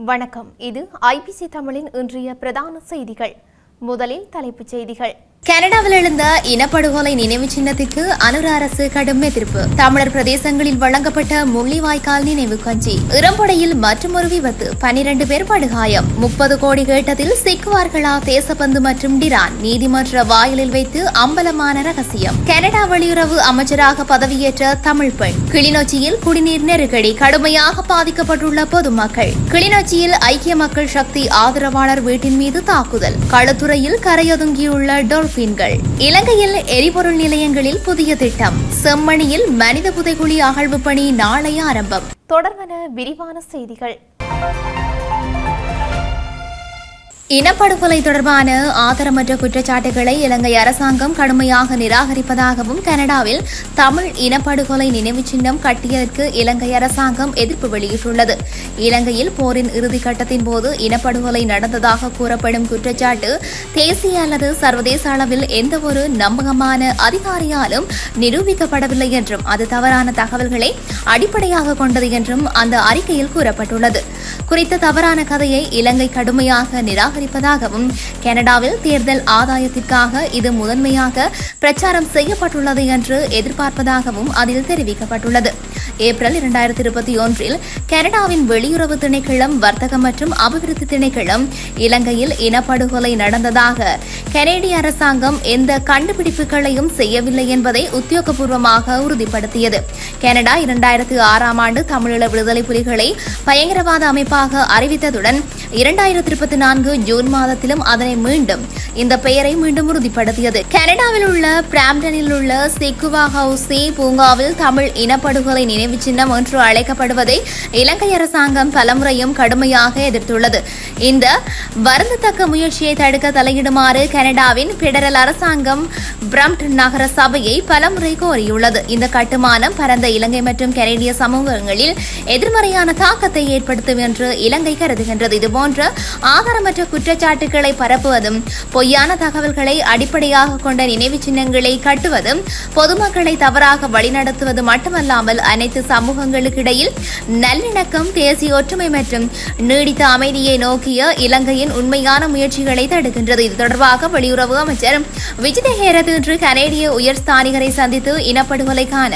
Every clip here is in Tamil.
வணக்கம். இது ஐபிசி தமிழின் இன்றைய பிரதான செய்திகள். முதலில் தலைப்புச் செய்திகள். கனடாவில் எழுந்த இனப்படுகொலை நினைவு சின்னத்திற்கு அனுர அரசு கடும் எதிர்ப்பு. தமிழர் பிரதேசங்களில் வழங்கப்பட்ட முள்ளிவாய்க்கால் நினைவு கஞ்சி. இறம்படையில் மற்றொரு விபத்து. பனிரண்டு பேர் படுகாயம் முப்பது கோடி கேட்டதில் சிக்குவார்களா தேசபந்து மற்றும் டிரான். நீதிமன்ற வாயிலில் வைத்து அம்பலமான ரகசியம். கனடா வெளியுறவு அமைச்சராக பதவியேற்ற தமிழ் பெண். கிளிநொச்சியில் குடிநீர் நெருக்கடி கடுமையாக பாதிக்கப்பட்டுள்ள பொதுமக்கள். கிளிநொச்சியில் ஐக்கிய மக்கள் சக்தி ஆதரவாளர் வீட்டின் மீது தாக்குதல். களத்துறையில் கரையொதுங்கியுள்ள டால்பின்கள் இலங்கையில் எரிபொருள் நிலையங்களில் புதிய திட்டம். செம்மணியில் மனித புதைகுழி அகழ்வு பணி நாளை ஆரம்பம். தொடர்பான விரிவான செய்திகள். இனப்படுகொலை தொடர்பான ஆதாரமற்ற குற்றச்சாட்டுகளை இலங்கை அரசாங்கம் கடுமையாக நிராகரிப்பதாகவும் கனடாவில் தமிழ் இனப்படுகொலை நினைவு சின்னம் கட்டியதற்கு இலங்கை அரசாங்கம் எதிர்ப்பு வெளியிட்டுள்ளது. இலங்கையில் போரின் இறுதி கட்டத்தின் போது இனப்படுகொலை நடந்ததாக கூறப்படும் குற்றச்சாட்டு தேசிய அல்லது சர்வதேச அளவில் எந்தவொரு நம்பகமான அதிகாரியாலும் நிரூபிக்கப்படவில்லை என்றும் அது தவறான தகவல்களை அடிப்படையாக கொண்டது என்றும் அந்த அறிக்கையில் கூறப்பட்டுள்ளது. குறித்த தவறான கதையை இலங்கை கடுமையாக நிராகரிப்பதாகவும் கனடாவில் தேர்தல் ஆதாயத்திற்காக இது முதன்மையாக பிரச்சாரம் செய்யப்பட்டுள்ளது என்று எதிர்பார்ப்பதாகவும் அதில் தெரிவிக்கப்பட்டுள்ளது. ஏப்ரல் இரண்டாயிரத்தி இருபத்தி ஒன்றில் கனடாவின் வெளியுறவு திணைக்களம் வர்த்தகம் மற்றும் அபிவிருத்தி திணைக்களம் இலங்கையில் இனப்படுகொலை நடந்ததாக கனேடிய அரசாங்கம் எந்த கண்டுபிடிப்புகளையும் செய்யவில்லை என்பதை உத்தியோகபூர்வமாக உறுதிப்படுத்தியது. கனடா இரண்டாயிரத்து ஆறாம் ஆண்டு தமிழீழ விடுதலை புலிகளை பயங்கரவாத அமைப்பாக அறிவித்ததுடன் இரண்டாயிரத்தி இருபத்தி நான்கு ஜூன் மாதத்திலும் அதனை மீண்டும் இந்த பெயரை மீண்டும் உறுதிப்படுத்தியது. கனடாவில் உள்ள பிராம்டனில் உள்ள செக்குவா ஹவுசி பூங்காவில் தமிழ் இனப்படுகொலை நினைவு சின்னம் என்று அழைக்கப்படுவதை இலங்கை அரசாங்கம் பலமுறையும் கடுமையாக எதிர்த்துள்ளது. இந்த வருந்தத்தக்க முயற்சியை தடுக்க தலையிடுமாறு கனடாவின் பெடரல் அரசாங்கம் பிரம்ட் நகர சபையை பலமுறை கோரியுள்ளது. இந்த கட்டுமானம் பரந்த இலங்கை மற்றும் கனடிய சமூகங்களில் எதிர்மறையான தாக்கத்தை ஏற்படுத்தும் என்று இலங்கை கருதுகின்றது. இதுபோன்ற ஆதாரமற்ற குற்றச்சாட்டுகளை பரப்புவதும் பொய்யான தகவல்களை அடிப்படையாக கொண்ட நினைவு சின்னங்களை கட்டுவதும் பொதுமக்களை தவறாக வழிநடத்துவது மட்டுமல்லாமல் அனைத்து சமூகங்களுக்கிடையில் நல்லிணக்கம் தேசிய ஒற்றுமை மற்றும் நீடித்த அமைதியை நோக்கிய இலங்கையின் உண்மையான முயற்சிகளை தடுக்கின்றது. இது தொடர்பாக வெளியுறவு அமைச்சர் விஜித ஹேரத் இன்று கனேடிய உயர்ஸ்தானிகரை சந்தித்து இனப்படுகொலைக்கான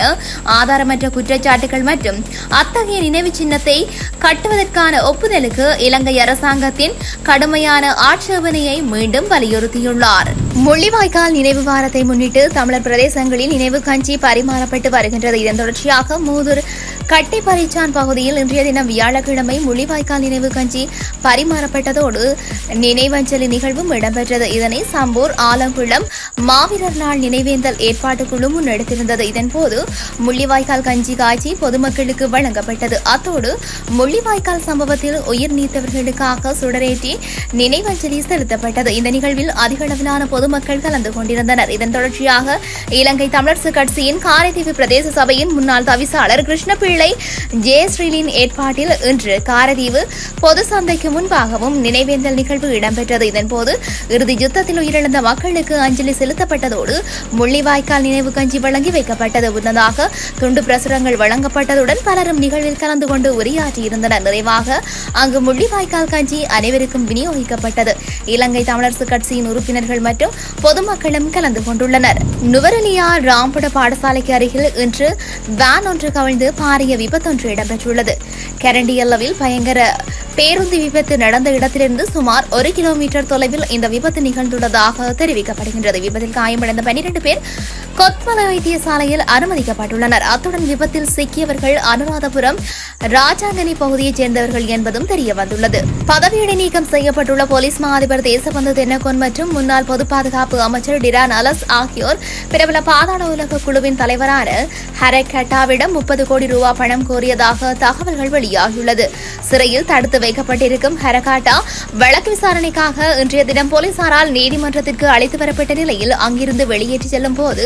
ஆதாரமற்ற குற்றச்சாட்டுகள் மற்றும் அத்தகைய நினைவு சின்னத்தை கட்டுவதற்கான ஒப்புதலுக்கு இலங்கை அரசாங்கத்தின் கடுமையான ஆட்சேபனையை மீண்டும் வலியுறுத்தியுள்ளார். முள்ளிவாய்க்கால் நினைவு வாரத்தை முன்னிட்டு தமிழர் பிரதேசங்களில் நினைவு கஞ்சி பரிமாறப்பட்டு வருகின்றது. இதன் தொடர்ச்சியாக மூதூர் கட்டிப்பறிச்சான் பகுதியில் இன்றைய தினம் வியாழக்கிழமை முள்ளிவாய்க்கால் நினைவு கஞ்சி பரிமாறப்பட்டதோடு நினைவஞ்சலி நிகழ்வும் இடம்பெற்றது. இதனை சம்பூர் ஆலங்குளம் மாவீரர் நாள் நினைவேந்தல் ஏற்பாட்டு குழு முன்னெடுத்திருந்தது. இதன்போது முள்ளிவாய்க்கால் கஞ்சி காய்ச்சி பொதுமக்களுக்கு வழங்கப்பட்டது. அத்தோடு முள்ளிவாய்க்கால் சம்பவத்தில் உயிர் நீத்தவர்களுக்காக சுடரேற்றி நினைவஞ்சலி செலுத்தப்பட்டது. இந்த நிகழ்வில் அதிக அளவிலான பொதுமக்கள் கலந்து கொண்டிருந்தனர். இதன் தொடர்ச்சியாக இலங்கை தமிழரசு கட்சியின் காரைதீவு பிரதேச சபையின் முன்னாள் தவிசாளர் கிருஷ்ணபிள்ளை பிள்ளை ஜெயஸ்ரீலின் ஏற்பாட்டில் இன்று காரதீவு பொது சந்தைக்கு முன்பாகவும் நினைவேந்தல் நிகழ்வு இடம்பெற்றது. இதன்போது இறுதி யுத்தத்தில் உயிரிழந்த மக்களுக்கு அஞ்சலி செலுத்தப்பட்டதோடு முள்ளிவாய்க்கால் நினைவு கஞ்சி வழங்கி வைக்கப்பட்டது. முன்னதாக துண்டு பிரசுரங்கள் வழங்கப்பட்டதுடன் பலரும் நிகழ்வில் கலந்து கொண்டு உரையாற்றியிருந்தனர். நிறைவாக அங்கு முள்ளிவாய்க்கால் கஞ்சி அனைவருக்கும் விநியோகிக்கப்பட்டது. இலங்கை தமிழரசு கட்சியின் உறுப்பினர்கள் மற்றும் பொதுமக்களும் கலந்து கொண்டுள்ளனர். நுவரலியா ராம்பட பாடசாலைக்கு அருகில் இன்று வேன் ஒன்று கவிழ்ந்து பாரிய விபத்தொன்று இடம்பெற்றுள்ளது. கரண்டியல்லவில் பயங்கர பேருந்து விபத்து நடந்த இடத்திலிருந்து சுமார் ஒரு கிலோமீட்டர் தொலைவில் இந்த விபத்து நிகழ்ந்துள்ளதாக தெரிவிக்கப்படுகின்றது. விபத்தில் காயமடைந்த பனிரெண்டு பேர் கொத்மலை வைத்தியசாலையில் அனுமதிக்கப்பட்டுள்ளனர். அத்துடன் விபத்தில் சிக்கியவர்கள் அனுராதபுரம் ராஜாங்கனி பகுதியைச் சேர்ந்தவர்கள் என்பதும் தெரியவந்துள்ளது. பதவி இடைநீக்கம் செய்யப்பட்டுள்ள போலீஸ் மா அதிபர் தேசபந்து தென்னகோன் மற்றும் முன்னாள் பொது பாதுகாப்பு அமைச்சர் டிரான் அலஸ் ஆகியோர் பிரபல பாதாள உலக குழுவின் தலைவரான ஹரக் கட்டாவிடம் முப்பது கோடி ரூபாய் பணம் கோரியதாக தகவல்கள் வெளியாகியுள்ளது. சிறையில் தடுத்து வைக்கப்பட்டிருக்கும் ஹரகாட்டா. வழக்கு விசாரணைக்காக இன்றைய தினம் போலீசாரால் நீதிமன்றத்திற்கு அழைத்து வரப்பட்ட நிலையில் அங்கிருந்து வெளியேற்றி செல்லும் போது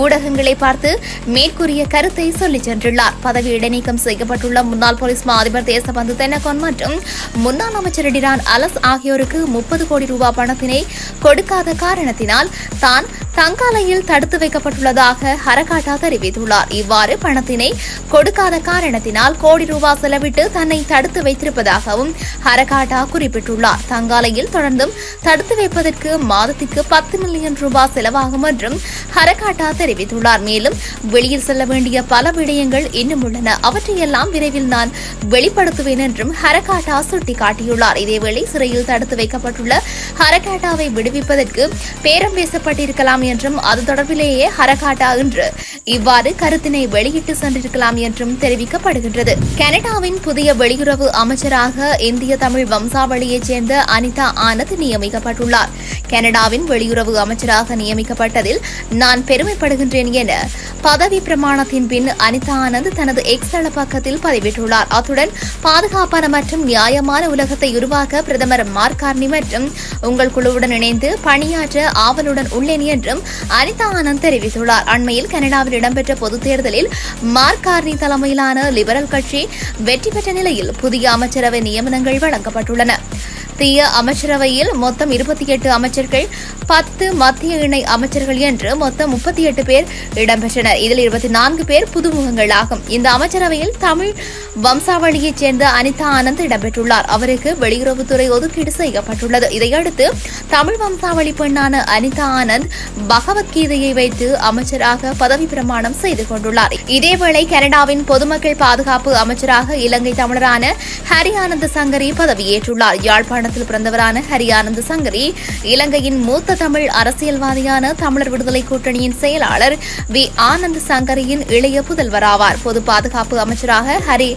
ஊடகங்களை பார்த்து மேற்கூறிய கருத்தை சொல்லிச் சென்றுள்ளார். பதவி இடைநீக்கம் செய்யப்பட்டுள்ள முன்னாள் போலீஸ் மா அதிபர் தேசபந்து தென்னகோன் மற்றும் முன்னாள் அமைச்சர் டிரான் அலஸ் ஆகியோருக்கு முப்பது கோடி ரூபாய் பணத்தினை கொடுக்காத காரணத்தினால் தான் தங்காலையில் தடுத்து வைக்கப்பட்டுள்ளதாக ஹரகாட்டா தெரிவித்துள்ளார். இவ்வாறு பணத்தினை கொடுக்காத காரணத்தினால் கோடி ரூபாய் செலவிட்டு தன்னை தடுத்து வைத்திருப்பதாகவும் ஹரகாட்டா குறிப்பிட்டுள்ளார். தங்காலையில் தொடர்ந்தும் தடுத்து வைப்பதற்கு மாதத்திற்கு பத்து மில்லியன் ரூபாய் செலவாகும் என்றும் ஹரகாட்டா தெரிவித்துள்ளார். மேலும் வெளியில் செல்ல வேண்டிய பல விடயங்கள் இன்னும் உள்ளன. அவற்றையெல்லாம் விரைவில் நான் வெளிப்படுத்துவேன் என்றும் ஹரகாட்டா சுட்டிக்காட்டியுள்ளார். இதேவேளை சிறையில் தடுத்து வைக்கப்பட்டுள்ள ஹரகாட்டாவை விடுவிப்பதற்கு பேரம் பேசப்பட்டிருக்கலாம் என்றும் அது தொடர்பிலேயே ஹரகாட்டா என்று இவ்வாறு கருத்தினை வெளியிட்டு சென்றிருக்கலாம் என்றும் தெரிவிக்கப்படுகின்றது. கனடாவின் புதிய வெளியுறவு அமைச்சராக இந்திய தமிழ் வம்சாவளியைச் சேர்ந்த அனிதா ஆனந்த் நியமிக்கப்பட்டுள்ளார். கனடாவின் வெளியுறவு அமைச்சராக நியமிக்கப்பட்டதில் நான் பெருமைப்படுகின்றேன் என பதவி பிரமாணத்தின் பின் அனிதா ஆனந்த் தனது எக்ஸ் தள பக்கத்தில் பதிவிட்டுள்ளார். அத்துடன் பாதுகாப்பான மற்றும் நியாயமான உலகத்தை உருவாக்க பிரதமர் மார்கார்னி மற்றும் உங்கள் குழுவுடன் இணைந்து பணியாற்ற ஆவலுடன் உள்ளேன் என்றும் அனிதா ஆனந்த் தெரிவித்துள்ளார். அண்மையில் கனடாவில் இடம்பெற்ற பொதுத் தேர்தலில் மார்க் கார்னி தலைமையிலான லிபரல் கட்சி வெற்றி பெற்ற நிலையில் புதிய அமைச்சரவை நியமனங்கள் வழங்கப்பட்டுள்ளன. மத்திய அமைச்சரவையில் மொத்தம் இருபத்தி எட்டு அமைச்சர்கள் பத்து மத்திய இணை அமைச்சர்கள் என்று மொத்தம் முப்பத்தி எட்டு பேர் இடம்பெற்றனர். இதில் இருபத்தி நான்கு பேர் புதுமுகங்களாகும் இந்த அமைச்சரவையில் தமிழ் வம்சாவளியைச் சேர்ந்த அனிதா ஆனந்த் இடம்பெற்றுள்ளார். அவருக்கு வெளியுறவுத்துறை ஒதுக்கீடு செய்யப்பட்டுள்ளது. இதையடுத்து தமிழ் வம்சாவளி பெண்ணான அனிதா ஆனந்த் பகவத்கீதையை வைத்து அமைச்சராக பதவி பிரமாணம் செய்து கொண்டுள்ளார். இதேவேளை கனடாவின் பொதுமக்கள் பாதுகாப்பு அமைச்சராக இலங்கை தமிழரான ஹரி ஆனந்த் சங்கரி பதவியேற்றுள்ளார். மாகாணத்தில் பிறந்தவரான ஹரி ஆனந்த் சங்கரி இலங்கையின் மூத்த தமிழ் அரசியல்வாதியான தமிழர் விடுதலை கூட்டணியின் செயலாளர் வி. ஆனந்த் சங்கரியின் இளைய புதல்வராவார். பொது பாதுகாப்பு அமைச்சராக ஹரி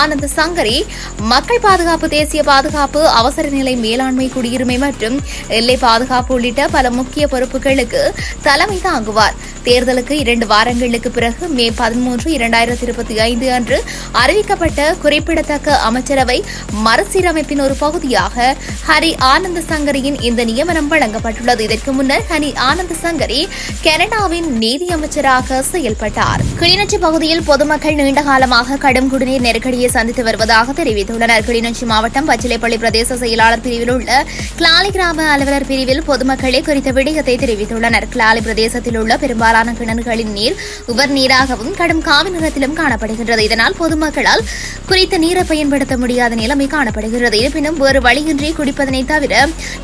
ஆனந்த் சங்கரி மக்கள் பாதுகாப்பு தேசிய பாதுகாப்பு அவசர நிலை மேலாண்மை குடியுரிமை மற்றும் எல்லை பாதுகாப்பு உள்ளிட்ட பல முக்கிய பொறுப்புகளுக்கு தலைமை தாங்குவார். தேர்தலுக்கு இரண்டு வாரங்களுக்கு பிறகு மே பதிமூன்று இரண்டாயிரத்தி இருபத்தி ஐந்து அன்று அறிவிக்கப்பட்ட குறிப்பிடத்தக்க அமைச்சரவை மறுசீரமைப்பின் ஒரு பகுதியாக ஹரி ஆனந்த சங்கரியின் இந்த நியமனம் வழங்கப்பட்டுள்ளது. இதற்கு முன்னர் ஹரி ஆனந்த சங்கரி கனடாவின் நீதி அமைச்சராக செயல்பட்டார். கிளிநொச்சி பகுதியில் பொதுமக்கள் நீண்ட காலமாக கடும் குடிநீர் நெருக்கடியை சந்தித்து வருவதாக தெரிவித்துள்ளனர். கிளிநொச்சி மாவட்டம் பச்சிலைப்பள்ளி பிரதேச செயலாளர் பிரிவில் உள்ள கிளாலி கிராம அலுவலர் பிரிவில் பொதுமக்களே குறித்த விடயத்தை தெரிவித்துள்ளனர். கிளாலி பிரதேசத்தில் உள்ள பெரும்பாலான கிணறுகளின் நீர் உவர் நீராகவும் கடும் காவி நிறத்திலும் காணப்படுகின்றது. இதனால் பொதுமக்களால் குறித்த நீரை பயன்படுத்த முடியாத நிலைமை காணப்படுகிறது. இருப்பினும் வேறு வழியின்றி குடிப்பதனை தவிர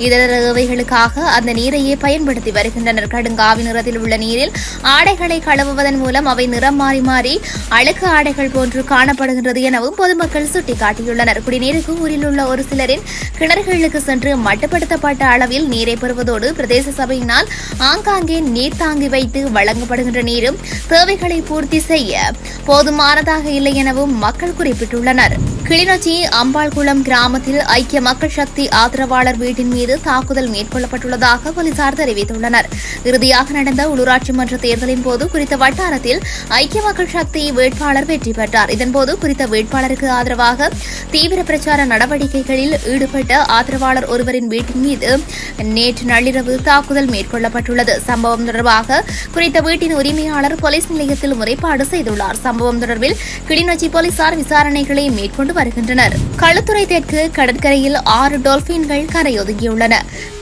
இதர தேவைகளுக்காக அந்த நீரையே பயன்படுத்தி வருகின்றனர். கடுங்காவி நிறத்தில் உள்ள நீரில் ஆடைகளை கழுவுவதன் மூலம் அவை நிறம் மாறி மாறி அழுக்கு ஆடைகள் போன்று காணப்படுகின்றது எனவும் பொதுமக்கள் சுட்டிக்காட்டியுள்ளனர். குடிநீருக்கு ஊரில் உள்ள ஒரு சிலரின் கிணறுகளுக்கு சென்று மட்டுப்படுத்தப்பட்ட அளவில் நீரை பெறுவதோடு பிரதேச சபையினால் ஆங்காங்கே நீர் தாங்கி வைத்து வழங்கப்படுகின்ற நீரும் தேவைகளை பூர்த்தி செய்ய போதுமானதாக இல்லை எனவும் மக்கள் குறிப்பிட்டுள்ளனர். கிளிநொச்சி அம்பாள்குளம் கிராமத்தில் ஐக்கிய மக்கள் சக்தி ஆதரவாளர் வீட்டின் மீது தாக்குதல் மேற்கொள்ளப்பட்டுள்ளதாக போலீசார் தெரிவித்துள்ளனர். இறுதியாக நடந்த உள்ளூராட்சி மன்ற தேர்தலின் போது குறித்த வட்டாரத்தில் ஐக்கிய மக்கள் சக்தி வேட்பாளர் வெற்றி பெற்றார். இதன்போது குறித்த வேட்பாளருக்கு ஆதரவாக தீவிர பிரச்சார நடவடிக்கைகளில் ஈடுபட்ட ஆதரவாளர் ஒருவரின் வீட்டின் மீது நேற்று நள்ளிரவு தாக்குதல் மேற்கொள்ளப்பட்டுள்ளது. சம்பவம் தொடர்பாக குறித்த வீட்டின் உரிமையாளர் போலீஸ் நிலையத்தில் முறைப்பாடு செய்துள்ளார். சம்பவம் தொடர்பில் கிளிநொச்சி போலீசார் விசாரணைகளை மேற்கொண்டு வருகின்றனர். களுத்துறை தெற்கு கடற்கரையில் ஆறு டால்பின்கள் கரையொதுங்கியுள்ளன.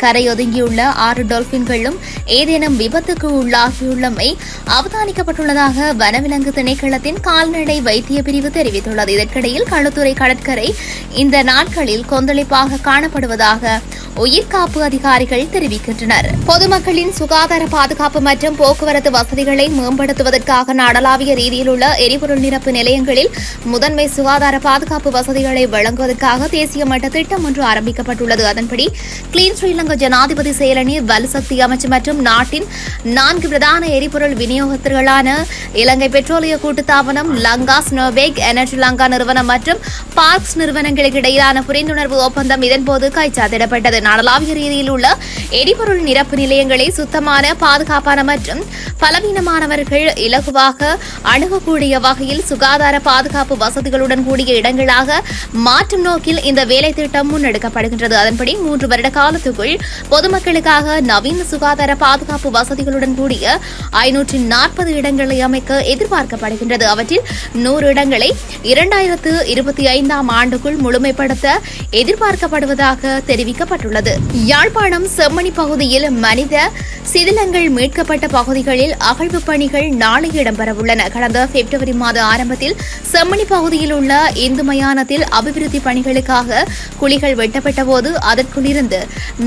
கரையொதுங்கியுள்ள ஆறு டால்பின்களும் ஏதேனும் விபத்துக்கு உள்ளாகியுள்ளமை அவதானிக்கப்பட்டுள்ளதாக வனவிலங்கு திணைக்களத்தின் கால்நடை வைத்திய பிரிவு தெரிவித்துள்ளது. இதற்கிடையில் களுத்துறை கடற்கரை இந்த நாட்களில் கொந்தளிப்பாக காணப்படுவதாக உயிர்காப்பு அதிகாரிகள் தெரிவிக்கின்றனர். பொதுமக்களின் சுகாதார பாதுகாப்பு மற்றும் போக்குவரத்து வசதிகளை மேம்படுத்துவதற்காக நாடளாவிய ரீதியில் உள்ள எரிபொருள் நிரப்பு நிலையங்களில் முதன்மை சுகாதார பாதுகாப்பு வசதிகளை வழங்குவதற்காக தேசிய மட்ட திட்டம் ஒன்று ஆரம்பிக்கப்பட்டுள்ளது. அதன்படி கிளீன் ஸ்ரீலங்கா ஜனாதிபதி செயலணி வலுசக்தி அமைச்சு மற்றும் நாட்டின் நான்கு பிரதான எரிபொருள் விநியோகத்தர்களான இலங்கை பெட்ரோலிய கூட்டுத்தாபனம் லங்கா ஸ்னோபேக் எனர்ஜி லங்கா நிறுவனம் மற்றும் பார்க்ஸ் நிறுவனங்களுக்கு இடையிலான புரிந்துணர்வு ஒப்பந்தம் இதன்போது கைச்சாத்திடப்பட்டது. நாடளாவிய ரீதியில் உள்ள எரிபொருள் நிரப்பு நிலையங்களை சுத்தமான பாதுகாப்பான மற்றும் பலவீனமானவர்கள் இலகுவாக அணுகக்கூடிய வகையில் சுகாதார பாதுகாப்பு வசதிகளுடன் கூடிய இடங்களாக மாற்றும் நோக்கில் இந்த வேலை திட்டம் முன்னெடுக்கப்படுகின்றது. அதன்படி மூன்று வருட காலத்துக்குள் பொதுமக்களுக்காக நவீன சுகாதார பாதுகாப்பு வசதிகளுடன் கூடிய ஐநூற்றி நாற்பது இடங்களை அமைக்க எதிர்பார்க்கப்படுகின்றது. அவற்றில் நூறு இடங்களை இரண்டாயிரத்து இருபத்தி ஐந்தாம் ஆண்டுக்குள் முழுமைப்படுத்த எதிர்பார்க்கப்படுவதாக தெரிவிக்கப்பட்டுள்ளது. யாழ்ப்பாணம் செம்மணி பகுதியில் மனித சிதிலங்கள் மீட்கப்பட்ட பகுதிகளில் அகழ்வு பணிகள் நாளை இடம்பெறவுள்ளன. கடந்த பிப்ரவரி மாத ஆரம்பத்தில் செம்மணி பகுதியில் உள்ள இந்து மயானத்தில் அபிவிருத்தி பணிகளுக்காக குழிகள் வெட்டப்பட்ட போது அதற்குள்ளிருந்து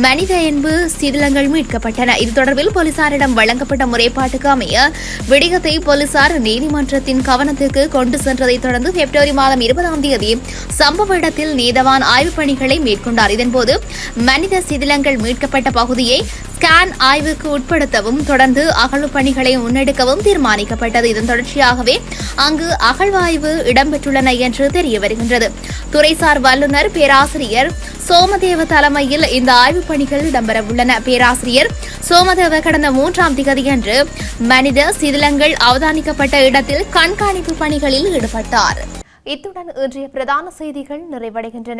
மனித என்பு சிதிலங்கள் மீட்கப்பட்டன. இது தொடர்பில் போலீசாரிடம் வழங்கப்பட்ட முறைப்பாட்டுக்கு அமைய விடயத்தை போலீசார் நீதிமன்றத்தின் கவனத்துக்கு கொண்டு சென்றதைத் தொடர்ந்து பிப்ரவரி மாதம் இருபதாம் தேதி சம்பவ இடத்தில் நீதவான் ஆய்வுப் பணிகளை மேற்கொண்டார். இதன்போது மனித சிதிலங்கள் மீட்கப்பட்ட பகுதியை ஸ்கேன் ஆய்வுக்கு உட்படுத்தவும் தொடர்ந்து அகழ்வு பணிகளை முன்னெடுக்கவும் தீர்மானிக்கப்பட்டது. இதன் தொடர்ச்சியாகவே அங்கு அகழ்வாய்வு இடம்பெற்றுள்ளன என்று தெரிய வருகின்றது துறைசார் வல்லுநர் பேராசிரியர் சோமதேவ தலைமையில் இந்த ஆய்வுப் பணிகள் இடம்பெறவுள்ளன. பேராசிரியர் சோமதேவ கடந்த மூன்றாம் திகதியன்று மனித சிதிலங்கள் அவதானிக்கப்பட்ட இடத்தில் கண்காணிப்பு பணிகளில் ஈடுபட்டார். இத்துடன் இன்றைய பிரதான செய்திகள் நிறைவடைகின்றன.